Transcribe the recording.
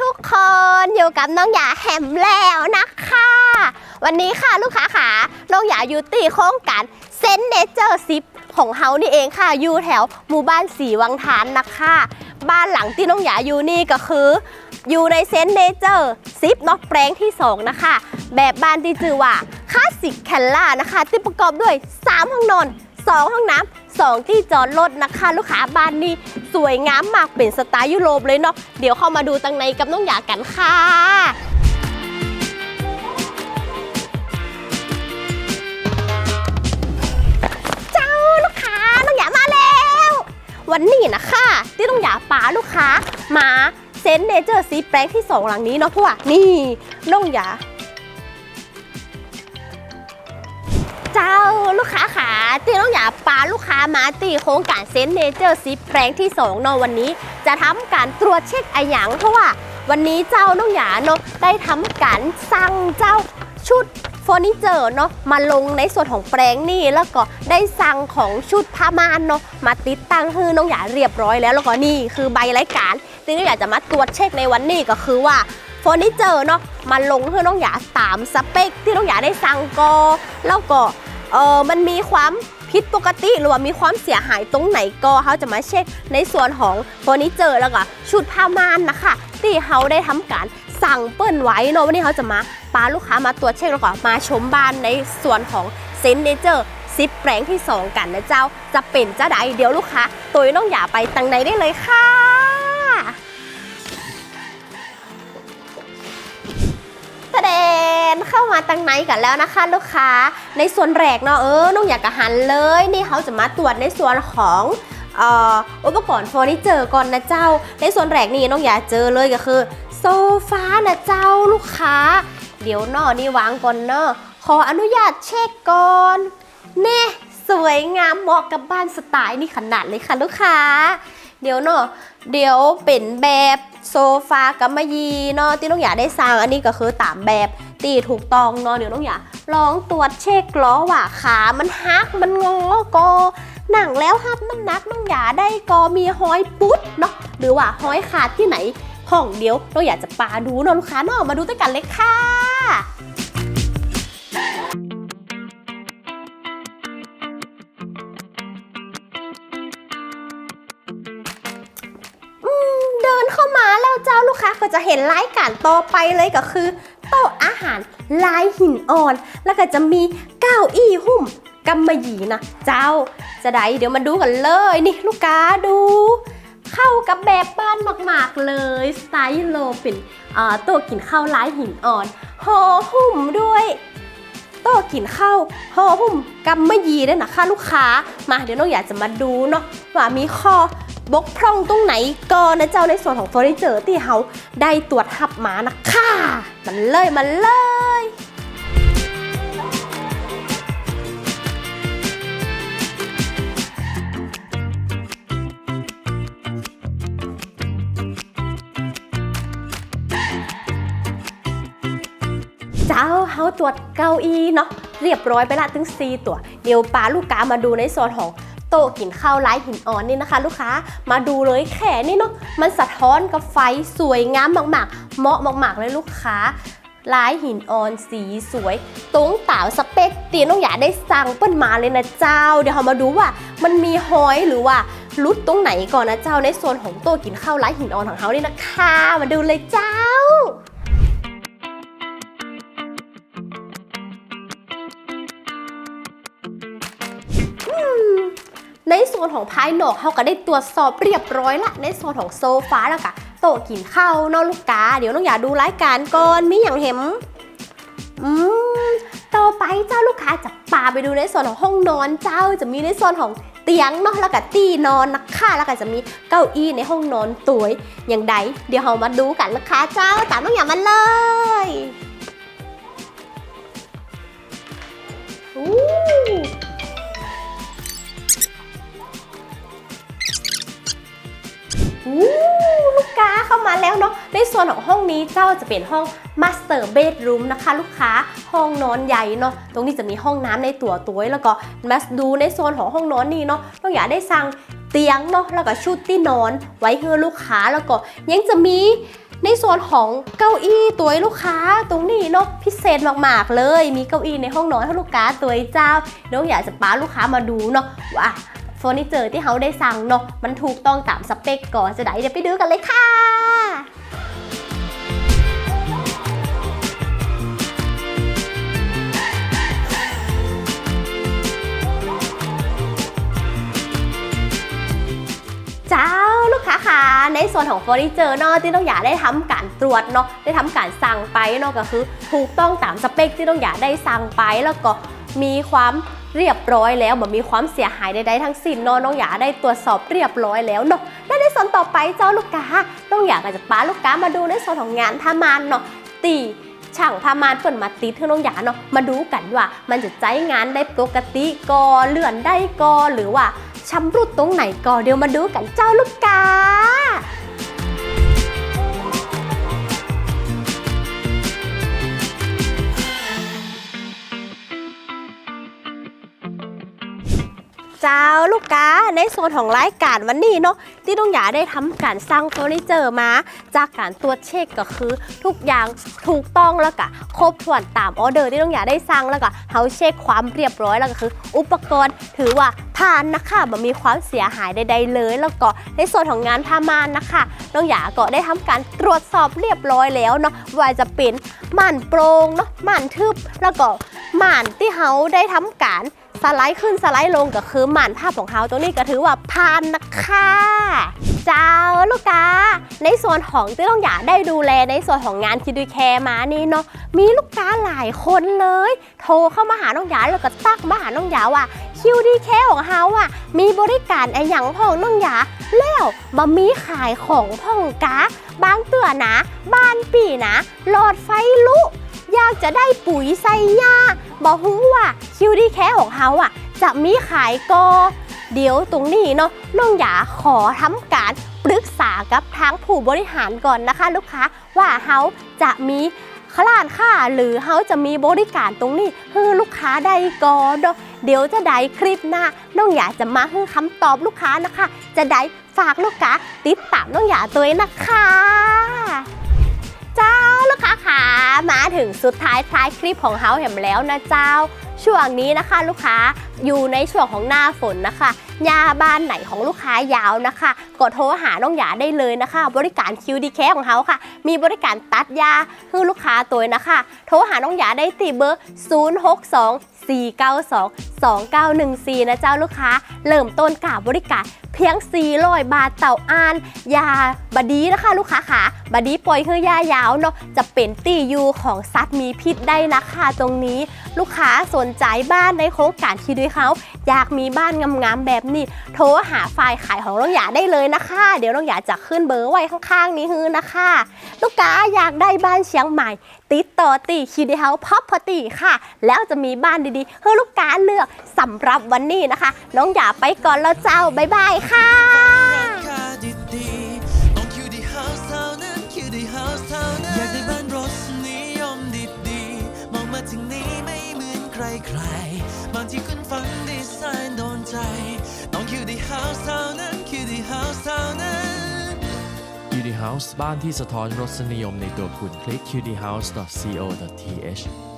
ทุกคนอยู่กับน้องหยาแฮมแล้วนะคะ วันนี้ค่ะลูกค้าขาน้องหยาอยู่ตีโครงการเซนเนเจอร์ซิปของเฮานี่เองค่ะ อยู่แถวหมู่บ้านสีวังทานนะคะ บ้านหลังที่น้องหยาอยู่นี่ก็คือ อยู่ในเซนเนเจอร์ซิปนาะแปลงที่ 2 นะคะ แบบบ้านที่ชื่อว่าคลาสสิกแคนล่านะคะ ที่ประกอบด้วย 3 ห้องนอน 2 ห้องน้ำ สองที่จอดรถนะคะลูกค้าบ้านนี้สวยงามมากเป็นสไตล์ยุโรปเลยเนาะเดี๋ยวเข้ามาดูตังในกับน้องหยากันค่ะเจ้าลูกค้าน้องหยามาแล้ววันนี้นะคะที่น้องหยาป๋าลูกค้ามาเซนเนเจอร์ซีแปลงที่ 2 หลังนี้เนาะเพราะว่านี่น้องหยา เจ้าลูกค้าขาที่น้องหยาปาลูกค้ามาตีโครงการเซนเนเจอร์ซีแปลงที่2เนาะวันนี้ จะทำการตรวจเช็คอหยังเพราะว่าวันนี้เจ้าน้องหยาเนาะได้ทำการสั่งเจ้าชุดเฟอร์นิเจอร์เนาะมาลงในส่วนของแปลงนี่แล้วก็ได้สั่งของชุดผ้าม่านเนาะมาติดตั้งให้น้องหยาเรียบร้อยแล้วแล้วก็นี่คือใบรายการที่น้องหยาจะมาตรวจเช็คในวันนี้ก็คือว่า เฟอร์นิเจอร์เนาะมาลงให้น้องหยาตามสเปคที่น้องหยาได้สั่งก็แล้วก็เออมันมีความผิดปกติหรือว่ามีความเสียหายตรงไหนก็เขาจะมาเช็คในส่วนของเฟอร์นิเจอร์แล้วก็ชุดผ้าม่านนะคะที่เขาได้ทำการสั่งเปิ้นไว้เนอะวันนี้เขาจะมาปาลูกค้ามาตรวจเช็คแล้วก็มาชมบ้านในส่วนของเซนเนเจอร์ซิปแปลงที่ 2 กันนะเจ้า จะเป็นเจ้าใดเดี๋ยวลูกค้าตัวน้องอย่าไปตังไหนได้เลยค่ะ เข้ามาตั้งไหนกันแล้วนะคะ ลูกค้า ในส่วนแรกเนาะเออน้องอยากกะหันเลย นี่เขาจะมาตรวจในส่วนของอ,อุปกรณ์เฟอร์นิเจอร์ก่อนนะเจ้า ในส่วนแรกนี่น้องอยากเจอเลยก็คือ โซฟานะเจ้าลูกค้า เดี๋ยวเนอนี่วางก่อนเนอะขออนุญาตเช็คก่อนเน่สวยงามเหมาะกับบ้านสไตล์นี่ขนาดเลยค่ะลูกค้า เดี๋ยวเนาะเดี๋ยวเป็นแบบโซฟากำมะหยี่เนาะที่น้องอยากได้สร้างอันนี้ก็คือตามแบบ ตีถูกต้องเนาะเดี๋ยวน้องอยาลองตรวจเช็คล้อว่าขามันหักมันงอก็หนังแล้วฮับน้ำหนักน้องอยาได้ก็มีห้อยปุ๊ดเนาะหรือว่าห้อยขาดที่ไหนของเดียวน้องอยากจะปาดูเนาะลูกค้าเนาะมาดูด้วยกันเลยค่ะเดินเข้ามาแล้วเจ้าลูกค้าก็จะเห็นรายการต่อไปเลยก็คือ โต๊ะอาหารลายหินอ่อน แล้วก็จะมีเก้าอี้หุ้มกำมะหยี่นะ เจ้า จะได้เดี๋ยวมาดูกันเลย นี่ลูกค้าดู เข้ากับแบบบ้านมากๆเลย สไตล์โรปเป็นโต๊ะกินข้าวลายหินอ่อนห่อหุ้มด้วยโต๊ะกินข้าวห่อหุ้มกำมะหยี่ด้วยนะค่ะลูกค้า มาเดี๋ยวน้องอยากจะมาดูเนาะว่ามีข้อ บกพร่องตรงไหนก่อนนะเจ้าในส่วนของเฟอร์นิเจอร์ที่เขาได้ตรวจหับมานะคะมันเลยมันเลยเจ้าเฮาตรวจเก้าอี้เนาะเรียบร้อยไปละถึง 4 ตัว เดี๋ยวปาลูกค้ามาดูในส่วนของ โต๊ะกินข้าวไร้หินอ่อนนี่นะคะ ลูกค้ามาดูเลยแค่นี่เนาะมันสะท้อนกับไฟสวยงามมากๆ เหมาะมากๆเลยลูกค้าลายหินอ่อนสีสวยตรงต่าสเปคตีน้องอยากได้สั่งเปิ้นมาเลยนะเจ้า เดี๋ยวเรามาดูว่า มันมีหอยหรือว่าลุดตรงไหนก่อนนะเจ้าในส่วนของโต๊ะกินข้าวไร้หินอ่อนของเขานี่นะคะ มาดูเลยเจ้า นส่วนของภายนอกเขาก็ได้ตรวจสอบเรียบร้อยละในส่วนของโซฟาแล้วก็โต๊ะกินข้าวนอกลูกกา เดี๋ยวน้องอย่าดูรายการก่อนมีอย่างเห็นอืมต่อไปเจ้าลูกค้าจะปาไปดูในส่วนของห้องนอนเจ้าจะมีในส่วนของเตียงเนาะแล้วก็ตีนอนนะคะแล้วก็จะมีเก้าอี้ในห้องนอนตัวยอย่างใดเดี๋ยวเรามาดูกันนะคะเจ้าตามน้องอย่ามาเลย ลูกค้าเข้ามาแล้วเนาะในส่วนของห้องนี้เจ้าจะเป็นห้อง Master Bedroom นะคะ ลูกค้าห้องนอนใหญ่เนาะตรงนี้จะมีห้องน้ำในตัวตัวแล้วก็มาดูในโซนของห้องนอนนี่เนาะต้องอยากได้สั่งเตียงเนาะแล้วก็ชุดที่นอนไว้ให้ลูกค้าแล้วก็ยังจะมีในส่วนของเก้าอี้ตัวลูกค้าตรงนี้เนาะพิเศษมากๆเลย มีเก้าอี้ในห้องนอนให้ลูกค้าตัวเจ้าน้องอยากจะป้าลูกค้ามาดูเนาะว่า เฟอร์นิเจอร์ที่เขาได้สั่งเนาะมันถูกต้องตามสเปคก่อนจะได้เดี๋ยวไปดูกันเลยค่ะเจ้าลูกค้าค่ะในส่วนของเฟอร์นิเจอร์เนาะที่ต้องอยากได้ทำการตรวจเนาะได้ทำการสั่งไปเนาะก็คือ ถูกต้องตามสเปคที่ต้องอยากได้สั่งไปแล้วก็มีความ เรียบร้อยแล้วแบบมีความเสียหายใดๆทั้งสิ้นเนาะน้องอยากได้ตรวจสอบเรียบร้อยแล้วเนาะและในส่วนต่อไปเจ้าลูกค้าต้องอยากจะป้าลูกค้ามาดูในส่วนของงานทามานเนาะตีช่างพามานเปิดมาติดที่น้องอยากเนาะมาดูกันว่า มันจะใจงานได้ปกติกอเลื่อนได้กอหรือว่าชำรุดตรงไหนก่อเดี๋ยวมาดูกันเจ้าลูกกา เจ้าลูกค้าในโซนของรายการวันนี้เนาะที่ต้องอยากได้ทำการสร้างเฟอร์นิเจอร์มา จากการตรวจเช็คก็คือ ทุกอย่างถูกต้องแล้วก็ครบถ้วนตามออเดอร์ที่ต้องอยากได้สั่งแล้วก็เขาเช็คความเรียบร้อยแล้วก็คือ อุปกรณ์ถือว่าผ่านนะคะมันมีความเสียหายใด ๆ เลย แล้วก็ในส่วนของงานผ้ามานนะคะน้องหยาก็ได้ทำการตรวจสอบเรียบร้อยแล้วเนาะว่าจะเป็นม่านโปร่งเนาะม่านทึบแล้วก็ม่านที่เขาได้ทำการ สไลด์ขึ้นสไลด์ลงก็คือหมานภาพของเขาตรงนี้ก็ถือว่าผ่านนะคะเจ้าลูกค้าในส่วนของที่ต้องอยากได้ดูแลในส่วนของงานคิดดูแคร์มานี่เนาะมีลูกค้าหลายคนเลย โทรเข้ามาหาน้องหยาแล้วก็ตักมาหาน้องหยาว่าคิวดีแคร์ของเขาอะมีบริการไอหยังพ่องน้องหยาแล้วบะมีขายของพ่องกาบางเตือนะ บ้านปีนะหลอดไฟลุ อยากจะได้ปุ๋ยใส่หญ้าบอกฮู้ว่าคิวดีแคของเขาอะ จะมีขายกอเดี๋ยวตรงนี้เนาะน้องหยาขอทำการปรึกษากับทางผู้บริหารก่อนนะคะ ลูกค้าว่าเขาจะมีขลาดค่าหรือเขาจะมีบริการตรงนี้ให้ลูกค้าได้ก่อนเดี๋ยวจะได้คลิปหน้าน้องหยาจะมาให้คำตอบลูกค้านะคะ จะได้ฝากลูกค้าติดตามน้องหยาตัวเองนะคะ มาถึงสุดท้ายท้ายคลิปของเฮาเห็นแล้วนะเจ้า ช่วงนี้นะคะลูกค้าอยู่ในช่วงของหน้าฝนนะคะยาบ้านไหนของลูกค้ายาวนะคะ ก็โทรหาน้องหยาได้เลยนะคะ บริการ QD Care ของเขาค่ะ มีบริการตัดยาให้ลูกค้าตัวนะคะ โทรหาน้องหยาได้ตีเบอร์ 062 2914 นะเจ้าลูกค้า เริ่มต้นกับบริการเพียง 400 บาทเต่าอาน ยาบดีนะคะ ลูกค้าค่ะบดีปล่อยคือยายาวเนาะจะเป็นตียูของสัตว์มีพิษได้นะคะตรงนี้ ลูกค้าสนใจบ้านในโครงการคิดด้วยเขาอยากมีบ้านงามๆแบบนี้ โทรหาฝ่ายขายของน้องหยาได้เลยนะคะ เดี๋ยวน้องหยาจะขึ้นเบอร์ไว้ข้างๆ นี้ฮือนะคะ ลูกค้าอยากได้บ้านเชียงใหม่ ติดต่อตีคิดด้วยเขาพับพอตีค่ะ แล้วจะมีบ้านดีๆให้ลูกค้าเลือกสำหรับวันนี้นะคะ น้องหยาไปก่อนแล้วเจ้าบ๊ายบายค่ะราคาดีๆต้องคิวดีเฮาส์เท่านั้นคิวดีเฮาส์เท่านั้นอยากได้บ้านรสนิยมดีๆมองมาทางนี้ไม่เหมือนใครๆบางทีคุณฟังดีไซน์โดนใจ ต้องคิวดีเฮาส์เท่านั้นคิวดีเฮาส์เท่านั้น QD House บ้านที่สะท้อนรสนิยมในตัวคุณคลิก cutyhouse.co.th